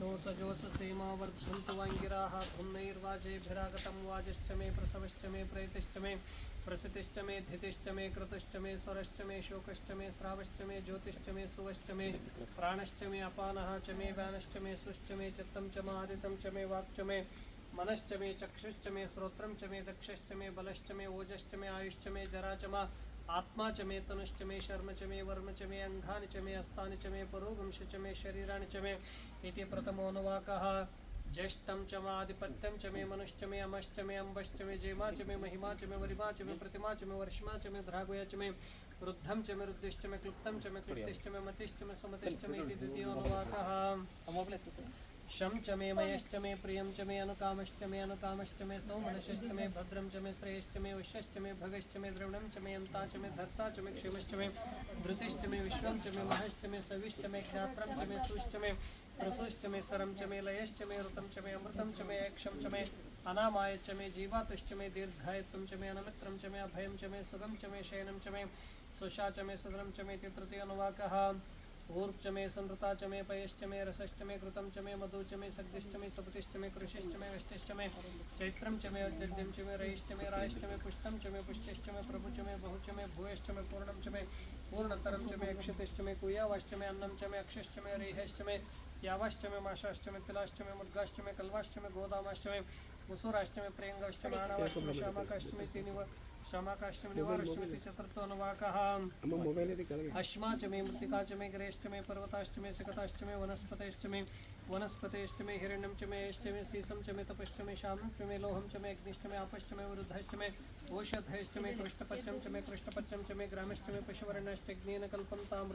विष्णु सजोष सीमा वर्धन्तु वाङ्गिराः धुम्नैर्वाजेभिरागतं वाजिश्च मे प्रसवश्च मे प्रेतिश्च मे प्रसितिश्च मे धितिश्च मे कृतश्च मे स्वरश्च मे शोकश्च मे मे ज्योतिश्च मे सुवश्च अपानः च मे व्यानश्च मे सुश्च मे चित्तं च मादितं च मे वाक्च मे मनश्च मे चक्षुश्च मे श्रोत्रं च मे दक्षश्च मे बलश्च मे ओजश्च मे आयुश्च मे जरा च मा आत्मा च मे तनुश्च मे शर्म च मे वर्म च मे अङ्गानि च मे हस्तानि च मे परोगंश च मे शरीराणि च मे इति प्रथमोऽनुवाकः ज्येष्ठं च माधिपत्यं च मे मनुश्च मे अमश्च मे अम्बश्च मे जेमा च मे महिमा च मे वरिमा च मे प्रतिमा च मे वर्ष्मा च मे द्रागुया च मे वृद्धं च मे रुद्धिश्च मे क्लुप्तं च मे कृत्यश्च मे मतिश्च मे समतिश्च मे इति द्वितीयोऽनुवाकः शं च मे मयश्च मे प्रियं च मे अनुकामश्च मे अनुकामश्च मे सौमनशश्च मे भद्रं च मे श्रेयश्च मे वश्यश्च मे भगश्च मे द्रविणं च मे यन्ता च मे धर्ता च मे क्षेमश्च मे धृतिश्च मे विश्वं च मे महश्च मे सविश्च मे ज्ञात्रं च मे सुश्च मे प्रसुश्च मे सरं च मे लयश्च मे ऋतं च मे अमृतं च मे यक्षं च मे अनामाय च मे जीवातुश्च मे दीर्घायत्वं च मे अनमित्रं च मे अभयं च मे सुगं च मे शयनं च मे सुषा च मे सुदरं च मे इति तृतीयोऽनुवाकः ऊर्च मे संवृता च मे पयश्च मे रसश्च मे कृतं च मे मधु च मे सग्दिश्च मे सपतिश्च मे कृषिश्च मे वष्टिश्च मे चैत्रं च मे औद्यद्यं च मे रयिश्च मे रायश्च मे पुष्टं च मे पुष्टिश्च मे प्रभु च मे बहु च मे भूयश्च मे पूर्णं च मे पूर्णतरं च मे अक्षतिश्च मे कुयावाश्च मे अन्नं च मे अक्षश्च मे रेहश्च मे यावाश्च मे माशाश्च मे तिलाश्च मे मुद्गाश्च मे कल्वाश्च मे गोदामाश्च मे मुसुराश्च मे प्रियङ्गाश्च मे आणावाश्च मे शामकाश्च मे इति क्षमाकाष्टमिवारष्टमितिचतुर्थोऽनुवाकः अश्मा च मे मृत्तिका च मे ग्रेष्ठ मे पर्वताश्च मे सकताश्च हिरण्यं च मे यश्च मे सीसं च मे तपश्च मे शामं च मे लोहं च मे अग्निश्च मे आपश्च मे वृद्धश्च च मे कृष्णपच्चं च मे ग्रामश्च मे पशुवर्णश्च अग्नेन कल्पताम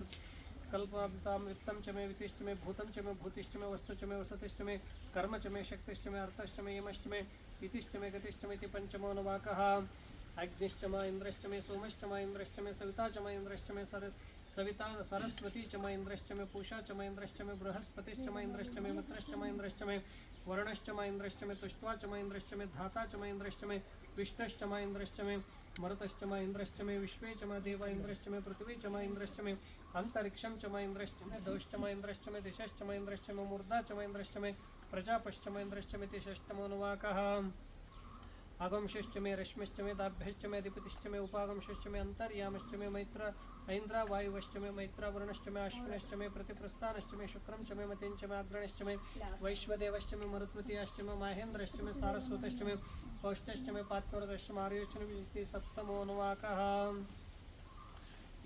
वित्तम च मे वितिष्ठ मे भूतम च मे भूतिष्ठ मे वस्तु च मे वसतिष्ठ मे कर्म च मे शक्तिष्ठ मे अर्थश्च मे यमश्च मे इतिष्ठ मे गतिष्ठ में पंचमो नवाकः अग्निश्च म इन्द्रश्च मे सोमश्च म इन्द्रश्च मे सविता च म इन्द्रश्च मे सर, सविता सरस्वती च म इन्द्रश्च मे पूषा च म इन्द्रश्च मे बृहस्पतिश्च म इन्द्रश्च मे मित्रश्च म इन्द्रश्च मे वरुणश्च म इन्द्रश्च मे तुष्ट्वा च म इन्द्रश्च मे धाता च म इन्द्रश्च मे विष्णश्च म इन्द्रश्च मे मरुतश्च म इन्द्रश्च मे विश्वे च म देव इन्द्रश्च मे पृथिवी च म इन्द्रश्च मे अन्तरिक्षं च म इन्द्रश्च मे दोश्च म इन्द्रश्च मे दिशश्च म इन्द्रश्च मे मूर्धा च म इन्द्रश्च मे प्रजापश्च म इन्द्रश्च मे षष्टमोऽनुवाकः आगंशश्च मे रश्मिश्च मे दाभ्यश्च मे अधिपतिश्च मे अन्तर्यामश्च मे मैत्र ऐन्द्रा वायुवश्च मे मैत्रावरुणश्च मे अश्विनश्च मे प्रतिप्रस्थानश्च मे शुक्रं च मे मतिञ्च मे अग्रणश्च मे वैश्वदेवश्च मे मरुत्मतीयश्च मे माहेन्द्रश्च सारस्वतश्च पौष्टश्च मे पात्मरदश्च मे आर्योश्च मे इति सप्तमोऽनुवाकः।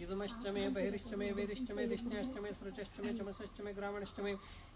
इदमश्च मे बहिरिश्च मे वेदिश्च मे सृचश्च मे चमसश्च ग्रामणश्च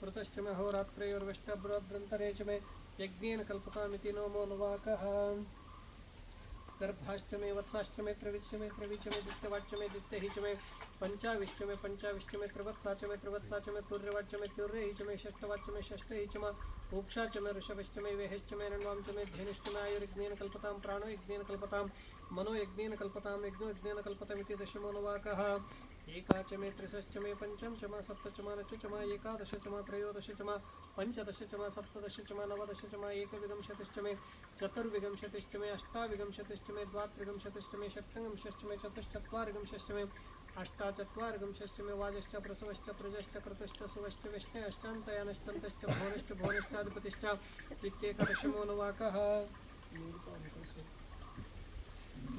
कृतश्च मे च मे यज्ञेन कल्पतामिति नोमोऽनुवाकः गर्भाश्च मे वत्साश्च मे त्रविश्च मे त्रविच मे दित्यवाच्य मे दित्यहि च मे पञ्चाविश्च मे पञ्चाविश्च मे त्रिवत्सा च मे त्रिवत्सा च मे तुर्यवाच्च मे तुर्यहि च मे षष्ठवाच्च मे षष्ठहि च मे मोक्षा च मे ऋषभश्च मे आयुर्यज्ञेन कल्पतां प्राणो यज्ञेन कल्पतां मनो यज्ञेन कल्पतां यज्ञो यज्ञेन कल्पतमिति दशमोऽनुवाकः। एका च मे त्रिशश्च मे पञ्चम च मा सप्त च मा नच च मा एकादश च मा त्रयोदश च मा पञ्चदश च मा सप्तदश च मा नवदश च मा एकविंशतिश्च मे चतुर्विंशतिश्च मे अष्टाविंशतिश्च मे द्वात्रिंशतिश्च मे षट्विंशश्च मे चतुश्चत्वारिंशश्च मे अष्टाचत्वारिंशश्च मे वाजश्च प्रसवश्च प्रजश्च कृतश्च सुवश्च विष्णयश्चान्तयानश्चन्तश्च भुवनश्च भुवनश्चाधिपतिश्च इत्येकदशमोऽनुवाकः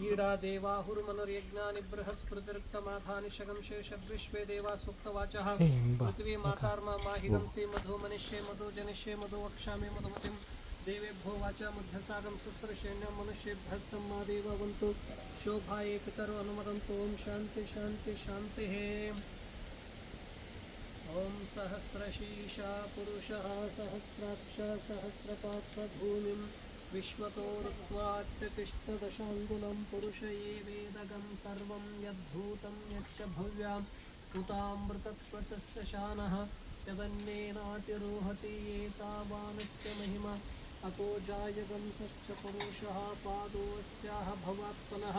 ईडा देवाहुर्मनुर्यज्ञानि बृहस्पतिरुक्तमाथानि शगंशे षद्विश्वे देवा सूक्तवाचः पृथिवी मातार्मा माहिरंसि मधु मनिष्ये मधु जनिष्ये मधु वाचा मुद्धसागं सुस्रशैन्यं मनुष्येभ्यस्तं मा देववन्तु शोभाये पितरो अनुमदन्तु। ॐ शान्ति शान्ति, शान्तिः। ॐ सहस्रशीर्षा पुरुषः सहस्राक्ष सहस्रपाक्ष भूमिं विश्वतो ऋत्वाट्यतिष्ठदशाङ्गुलं पुरुष ये वेदगं सर्वं यद्भूतं यच्च भव्याम् उतामृतत्वसस्यशानः यदन्नेनातिरोहति एतावानस्य महिमा। अतो जायगंसश्च पुरुषः पादोऽस्याः भवात्मनः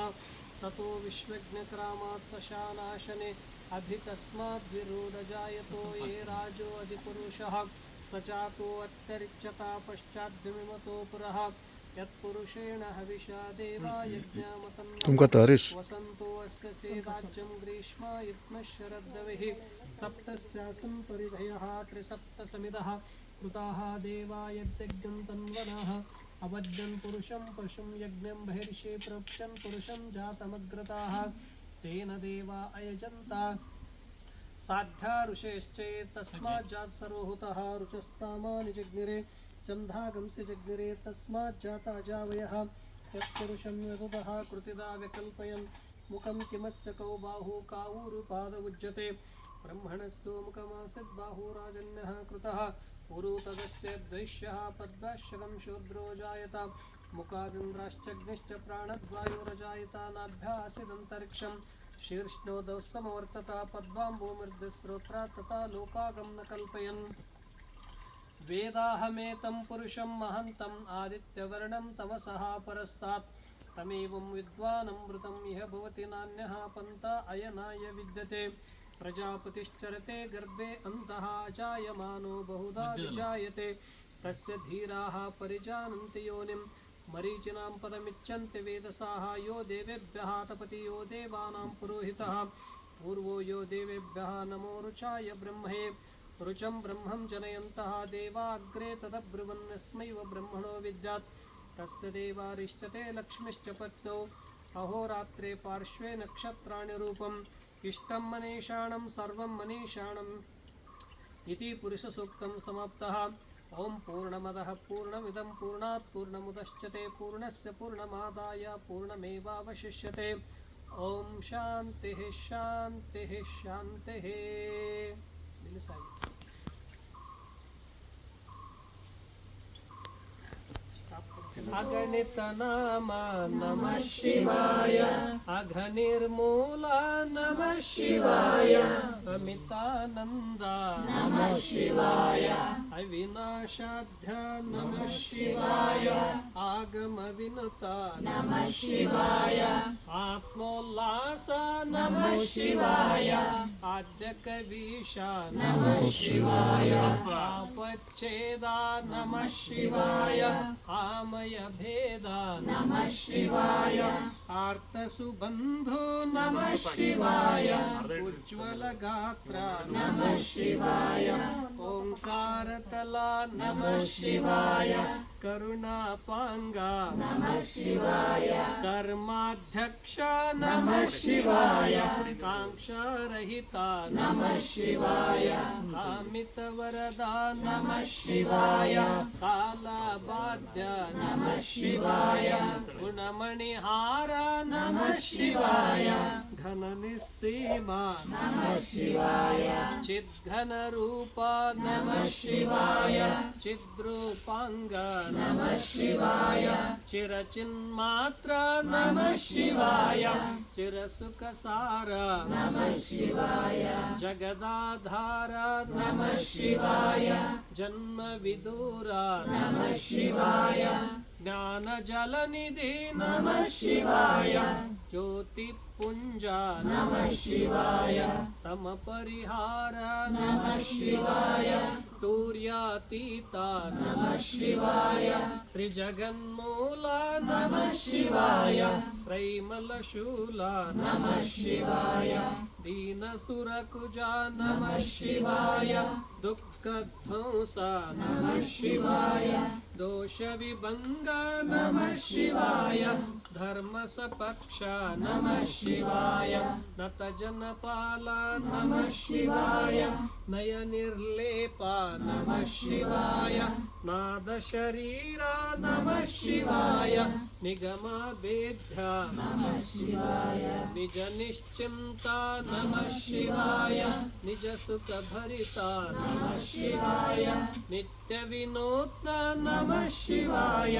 ततो विश्वज्ञक्रामात् सशानाशने अभितस्माद्विरूढजायतो ये राजो अधिपुरुषः। स चातोऽत्यरिच्यता पश्चाद्विमतो पुरः। यत्पुरुषेण हविषा देवा यज्ञामतन् kumkataris वसन्तो अस्य सेवाज्यं ग्रीष्मायुग्मशरद्दविः सप्तस्यासन् परिधयः त्रिसप्तसमिदः कृताः देवा यद्यज्ञं तन्वनः। अवद्यन् पुरुषं पशुं यज्ञं बहिर्षे प्रोक्षन् पुरुषं जातमग्रताः। तेन देवा अयजन्ता। साध्या ऋषेश्चेत्तस्माज्जात् सर्वहुतः रुचस्तामानि जग्निरे चन्दागंसि जग्निरे तस्माज्जाता जावयः। यत्पुरुषं यदुतः कृतिदा व्यकल्पयन्। मुखं किमस्य कौ बाहु कावूरुपाद उज्यते ब्रह्मणस्य मुखमासीत् बाहुराजन्यः कृतः। पुरु तदस्य द्वैष्यः पद्माश्यकं शूद्रो जायत, मुखादिन्द्राश्चग्निश्च प्राणद्वायुरजायता नाभ्यासिदन्तरिक्षं। शीर्ष्णोदौ समवर्तत पद्माम्बूमृद्स्रोत्रा तथा लोकागं न कल्पयन्। वेदाहमेतं पुरुषं महन्तम् आदित्यवर्णं तमसः परस्तात् तमेवं विद्वानमृतं इह भवति नान्यः पन्था, अयनाय विद्यते। प्रजापतिश्चरते गर्भे अन्तः जायमानो बहुधा विजायते। तस्य धीराः परिजानन्ति योनिं मरीचिनां पदमिच्छन्ति वेदसाः। यो देवेभ्यः तपति यो देवानां पुरोहितः। पूर्वो यो देवेभ्यः नमो रुचाय ब्रह्मे रुचं ब्रह्मं जनयन्तः। देवाग्रे तदब्रुवन्नस्मैव ब्रह्मणो विद्यात्। तस्य देवारिष्टते लक्ष्मीश्च पत्नौ। अहोरात्रे पार्श्वे नक्षत्राणि रूपम् इष्टं मनीषाणं सर्वं मनीषाणम् इति पुरुषसूक्तं समाप्तः। ॐ पूर्णमदः, पूर्णमिदं, पूर्णात् पूर्णमुदश्यते पूर्णस्य पूर्णमादाय पूर्णमेवावशिष्यते। ॐ शान्तिः शान्तिः शान्तिः। अगणित नाम नमः शिवाय अघनिर्मूल नमः शिवाय अमितानन्दा। नमः शिवाय। अविनाशाध्य नमः शिवाय। आगमविनुता नमः शिवाय। आत्मोल्लास नमः शिवाय। आद्यकवीशा नमः शिवाय। आपच्छेदा नमः शिवाय। आमय भेदा नमः शिवाय आर्तसुबन्धु नमः शिवाय उज्ज्वल गात्र नमः शिवाय ओङ्कारतला नमः शिवाय करुणापाङ्गा नमः शिवाय। कर्माध्यक्ष नमः। शिवाय। काङ्क्षारहिता नमः शिवाय। कामितवरदा नमः शिवाय। कालाबाध्य नमः शिवाय। गुणमणिहार नमः शिवाय। घननिस्सीमा नमः शिवाय चिद्घनरूप नमः शिवाय चिद्रूपाङ्ग नमः शिवाय चिरचिन्मात्र नमः शिवाय चिरसुखसार नमः शिवाय जगदाधार नमः शिवाय जन्मविदूर नमः शिवाय ज्ञानजलनिधि नमः शिवाय। ज्योतिपुञ्ज नमः शिवाय। तमपरिहार नमः शिवाय। तूर्यातीता नमः शिवाय। त्रिजगन्मूल नमः शिवाय। त्रैमलशूल नमः शिवाय। दीनसुरकुजा नमः शिवाय दुःखध्वंस नमः शिवाय दोषविभङ्ग नमः शिवाय धर्मसपक्ष नमः शिवाय नतजनपाल नमः शिवाय नयनिर्लेप नमः शिवाय नादशरीर नमः शिवाय निगमाभेद्य नमः शिवाय निजनिश्चिन्ता नमः शिवाय निजसुखभरिता नमः शिवाय नित्यविनूत्न नमः शिवाय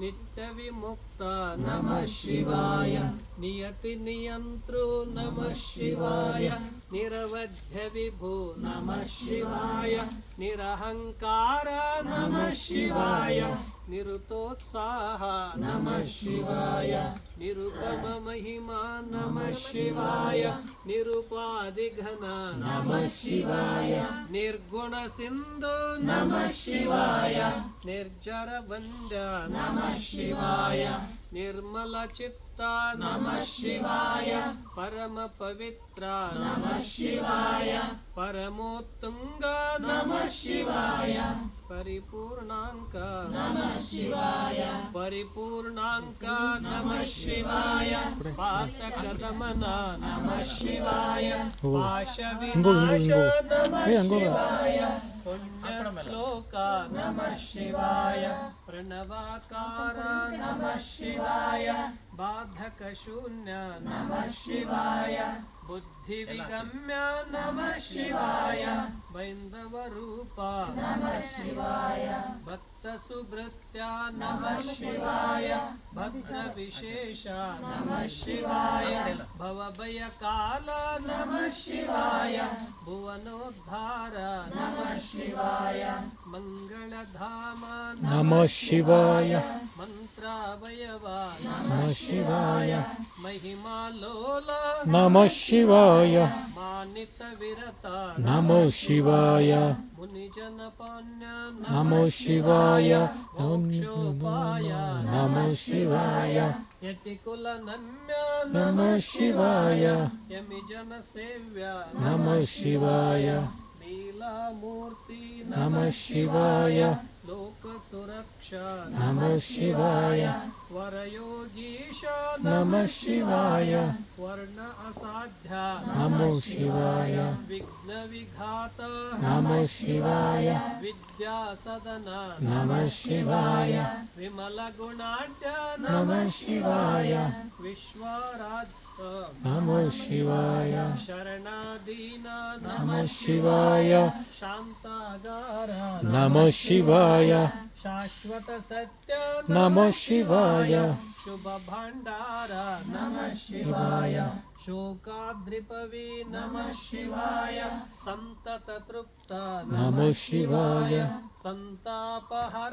नित्यविमुक्त नमः शिवाय नियतिनियन्तृ नमः शिवाय निरवध्य विभो नमः शिवाय। निरहङ्कार नमः शिवाय। निरुतोत्साह नमः शिवाय। निरुपममहिमा नमः शिवाय। निरुपादिघन नमः शिवाय। निर्गुणसिन्धु नमः शिवाय। निर्जर निर्जरवन्द्य नमः शिवाय। निर्मलचित्ता नमः शिवाय परमपवित्र नमः शिवाय परमोत्तुङ्ग नमः शिवाय परिपूर्णाङ्क नमः शिवाय परिपूर्णाङ्क नमः शिवाय पातकदमन नमः शिवाय पाशविनाश नमः शिवाय पुण्यश्लोक नमः शिवाय प्रणवाकार नमः शिवाय बाधकशून्य। नमः शिवाय। बुद्धिविगम्य। नमः शिवाय। बैन्दवरूप नमः शिवाय। भक्तसुभृत्या। नमः शिवाय। भद्रविशेष नमः शिवाय। भवभयकाल। नमः शिवाय। भुवनोद्धार। नमः शिवाय। मङ्गलधाम नमः शिवाय। मन्त्रावयव नमः शिवाय। महिमालोल। नमः शिवाय। मानितविरत नमो शिवाय। मुनिजनपान्य नमो शिवाय। मोक्षोपाय नमो शिवाय। यतिकुलनन्य नमः शिवाय। यमिजनसेव्य। नमः शिवाय। लीलामूर्ति नमः शिवाय। लोकसुरक्षा नमः शिवाय। वरयोगीश नमः शिवाय। वर्ण असाध्य नमो शिवाय। विघ्नविघात नमः शिवाय। विद्यासदन नमः शिवाय। विमलगुणाढ्य नमः शिवाय। विश्वराज नमो शिवाय। शरणादीन नमः शिवाय। शान्तागार नमः शिवाय। शाश्वत सत्य नमः शिवाय। शुभ भण्डार नमः शिवाय। शोकाद्रिपवी नमः शिवाय। सन्तत तृप्त नमः शिवाय। सन्तापहर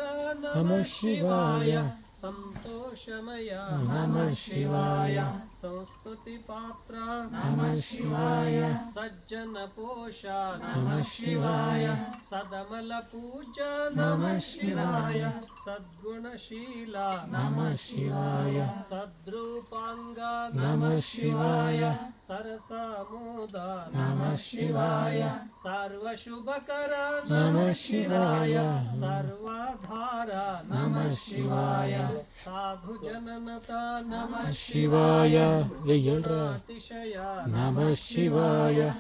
नमः शिवाय। सन्तोषमय नमः शिवाय। संस्तुतिपात्र नमः शिवाय। सज्जन पोषा। नमः शिवाय। सदमलपूज नमः शिवाय। सद्गुणशील। नमः शिवाय। सद्रूपाङ्ग। नमः शिवाय। सरसामोद। नमः शिवाय। सर्वशुभकर। नमः शिवाय। सर्वाधार। नमः शिवाय। साधु साधुजननता नमः शिवाय। नमः शिवाय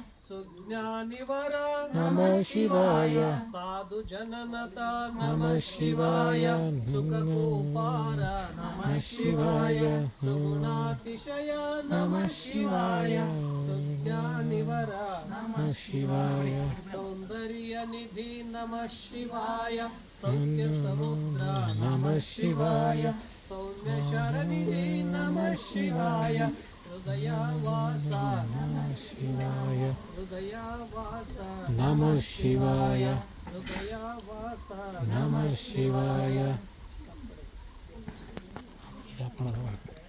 नमः शिवाय। साधुजननता नमः शिवाय। नमः शिवाय सुगुणातिशय नमः शिवाय। सुज्ञानिवर नमः शिवाय। सौन्दर्यनिधि नमः शिवाय। सौख्यसमुद्र नमः शिवाय। नमः नमः शिवाय हृदयावास नमः शिवाय हृदयावास नमः शिवाय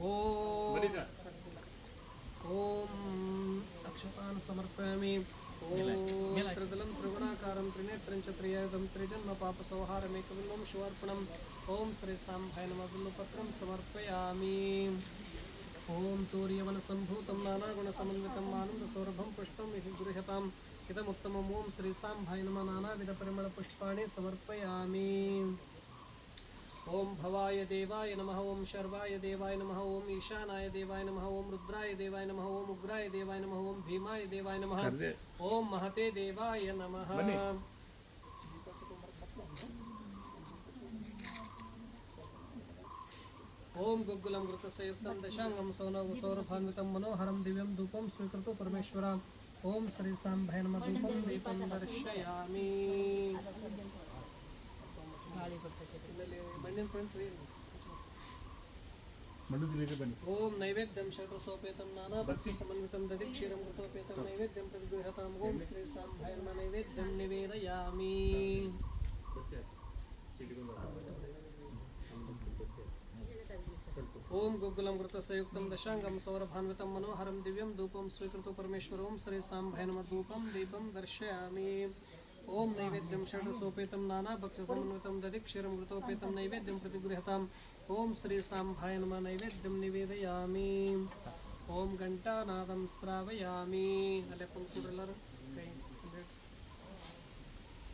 ओम ओम अक्षतान् समर्पयामि। ओम त्रिदलं त्रिगुणाकारं त्रिनेत्रं च त्रियायुधं त्रिजन्म पापसंहारमेकबिल्वं शिवार्पणम्। ओम श्री साम्भाय नमः बिल्वपत्रं समर्पयामि। ॐ तूर्यवनसम्भूतं नानागुणसमन्वितम् आनन्दसौरभं पुष्पं इति गृह्यताम् इदमुत्तमम् ॐ श्रीसाम्भाय नमः नानाविधपरिमलपुष्पाणि समर्पयामि। ओम भवाय देवाय नमः ओम शर्वाय देवाय नमः ओम ईशानाय देवाय नमः ओम रुद्राय देवाय नमः ओम उग्राय देवाय नमः ओम भीमाय देवाय नमः ओम महते देवाय नमः। ओम गुग्गुलं घृतसयुक्तं दशाङ्गं सौनव सौरभान्वितं मनोहरं दिव्यं धूपं स्वीकृतो परमेश्वर ओम श्री साम्भय नमः। धूपं दीपं दर्शयामि। ಇಲ್ಲಲ್ಲಿ ಮಣ್ಣಿನ ಪ್ರಿಂಟ್ ರೀ ಓಂ ನೈವೇದ್ಯಂ ಶತಸೋಪೇತಂ ನಾನಾ ಭಕ್ತಿ ಸಮನ್ವಿತಂ ದದಿ ಕ್ಷೀರಂ ಕೃತೋಪೇತಂ ನೈವೇದ್ಯಂ ಪ್ರತಿಗೃಹತಾಂ ಓಂ ಶ್ರೀ ಸಾಂಭಯ ನಮಃ ನೈವೇದ್ಯಂ ನಿವೇದಯಾಮಿ ಓಂ ಗುಗ್ಗುಲಂ ಕೃತಸಯುಕ್ತಂ ದಶಾಂಗಂ ಸೌರಭಾನ್ವಿತಂ ಮನೋಹರಂ ದಿವ್ಯಂ ಧೂಪಂ ಸ್ವೀಕೃತೋ ಪರಮೇಶ್ವರ ಓಂ ಶ್ರೀ ಸಾಂಭಯ ನಮಃ ಧೂಪಂ ದೀಪಂ ದರ್ಶಯಾಮಿ ओम नैवेद्यम षडसोपेतम नाना भक्ष समन्वितम दधि क्षीरमृतोपेतम नैवेद्यम प्रतिगृहता ओम श्री सांभाय नम नैवेद्यम निवेदयामि। ओम घंटानादम श्रावयामि। अले पंकुडलर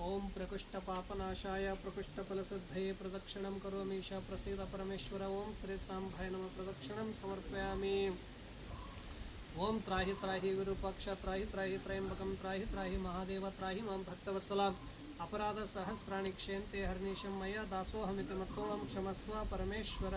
ओम प्रकृष्ट पापनाशाय, प्रकृष्ट फल सिद्धे प्रदक्षिण करोमीश प्रसीद परमेश्वर। ओम श्री सांभाय नम, प्रदक्षिण समर्पयामि। ओम त्राहि त्राहि विरूपक्ष, त्राहि त्राहि त्रयंबकम त्राहि त्राहि महादेव, त्राहि माँ भक्तवत्सला। अपराध सहस्राणि क्षेन्ते हर्निशं मया दासोऽहमिति मत्तोऽहं क्षमस्व परमेश्वर।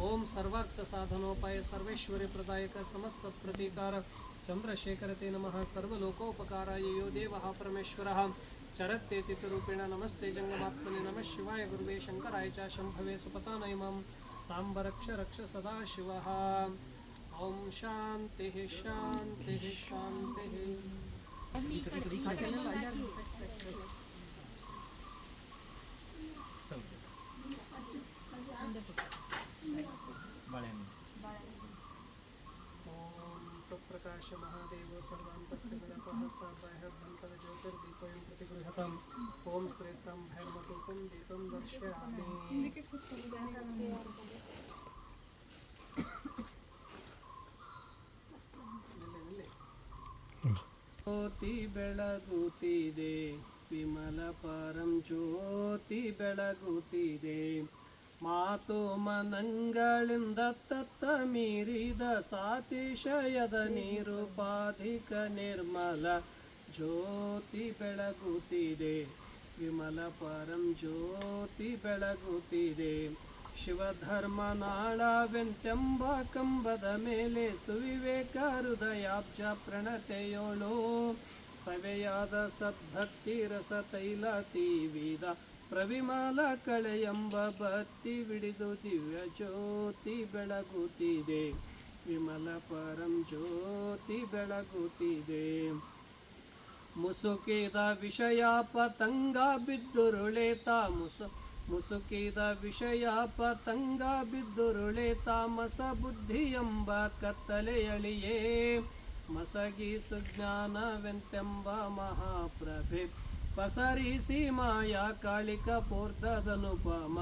ओम सर्वार्थसाधनोपाय, सर्वेश्वरी प्रदायक समस्त समस्तप्रतीकार। चंद्रशेखर ते नम सर्वोकोपकाराय यो देव परमेश्वर। चरत्ते तितरूपेण नमस्ते जङ्गमात्मने नम शिवाय गुरुवे शङ्कराय च सुपतानय सुपतानयमं सांबरक्ष रक्ष सदा शिवः ओम शांति शांति शांति। सप्रकाश महादेव सर्वान्तस्तगणपः ओम ओम प्रतिगृहतम् ॐ दीपं दर्शयामि। ಜ್ಯೋತಿ ಬೆಳಗುತ್ತಿದೆ. ವಿಮಲ ಪರಂ ಜ್ಯೋತಿ ಬೆಳಗುತ್ತಿದೆ. ಮಾತು ಮನಂಗಳಿಂದ ತತ್ತ ಮೀರಿದ ಸಾತಿಶಯದ ನಿರುಪಾಧಿಕ ನಿರ್ಮಲ ಜ್ಯೋತಿ ಬೆಳಗುತ್ತಿದೆ. ವಿಮಲ ಪರಂ ಜ್ಯೋತಿ ಬೆಳಗುತ್ತಿದೆ. ಶಿವಧರ್ಮನಾಳವೆಂತೆಂಬ ಕಂಬದ ಮೇಲೆ ಸುವಿವೇಕ ಹೃದಯಾಬ್ಜ ಪ್ರಣತೆಯೋಳು ಸವೆಯಾದ ಸದ್ಭಕ್ತಿ ರಸ ತೈಲ ತೀವಿದ ಪ್ರವಿಮಲ ಕಳೆಯಂಬ ಭಕ್ತಿ ಬಿಡಿದು ದಿವ್ಯ ಜ್ಯೋತಿ ಬೆಳಗುತ್ತಿದೆ. ವಿಮಲ ಪರಂ ಜ್ಯೋತಿ ಬೆಳಗುತ್ತಿದೆ. ಮುಸುಕಿದ ವಿಷಯ ಪತಂಗ ಬಿದ್ದುರುಳೇತ ಮುಸ ಮುಸುಕಿದ ವಿಷಯ ಪತಂಗ ಬಿದ್ದುರುಳೆ ತಾಮಸ ಬುದ್ಧಿ ಎಂಬ ಕತ್ತಲೆಯಳಿಯೇ ಮಸಗಿ ಸುಜ್ಞಾನವೆಂತೆಂಬ ಮಹಾಪ್ರಭೆ. ಪಸರಿಸಿ ಮಾಯಾ ಕಾಳಿಕ ಪೂರ್ಧದನುಪಮ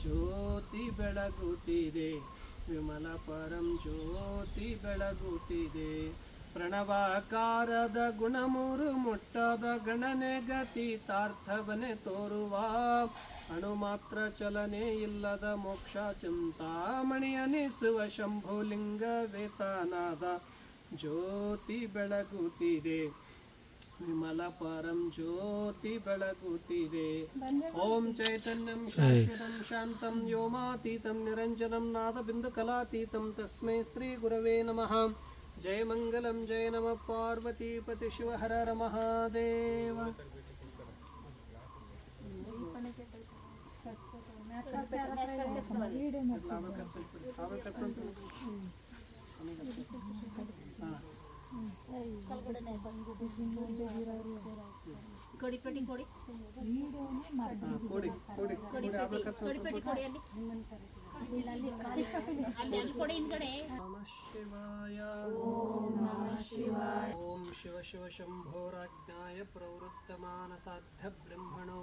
ಜ್ಯೋತಿ ಬೆಳಗುತ್ತಿದೆ. ವಿಮಲ ಪರಂ ಜ್ಯೋತಿ ಬೆಳಗುತ್ತಿದೆ. ಪ್ರಣವಾಕಾರದ ಗುಣಮೂರು ಮುಟ್ಟದ ಗಣನೆ ಗತಿತಾರ್ಥವನೆ ತೋರುವ. ಅಣು ಮಾತ್ರ ಚಲನೆ ಇಲ್ಲದ ಮೋಕ್ಷ ಚಿಂತಾಮಣಿಯನಿಸುವ ಶಂಭುಲಿಂಗ ವೇತನಾದ ಜ್ಯೋತಿ ಬೆಳಗುತ್ತಿದೆ. ವಿಮಲ ಪರಂ ಜ್ಯೋತಿ ಬೆಳಗುತ್ತಿದೆ. ಓಂ ಚೈತನ್ಯಂ ಶಾಶ್ವತಂ ಶಾಂತಂ ವ್ಯೋಮಾತೀತಂ ನಿರಂಜನಂ ನಾದಬಿಂದು ಕಲಾತೀತಂ ತಸ್ಮೈ ಶ್ರೀ ಗುರವೇ ನಮಃ. ಜಯಮಂಗಲಂ ಜಯ ನಮ ಪಾರ್ವತೀಪತಿ ಶಿವಹರರ ಮಹಾದೇವ. ಕೊಡಿ. ಪೆಟ್ಟಿ ಕೊಡಿ ಕೊಡಿ ಕೊಡಿ ಕೊಡಿ. ಕೊಡಿ ಕೊಡಿ ಅಲ್ಲಿ. शिव शिव शंभोराज्ञा प्रवृत्तमसाध्य ब्रह्मणो।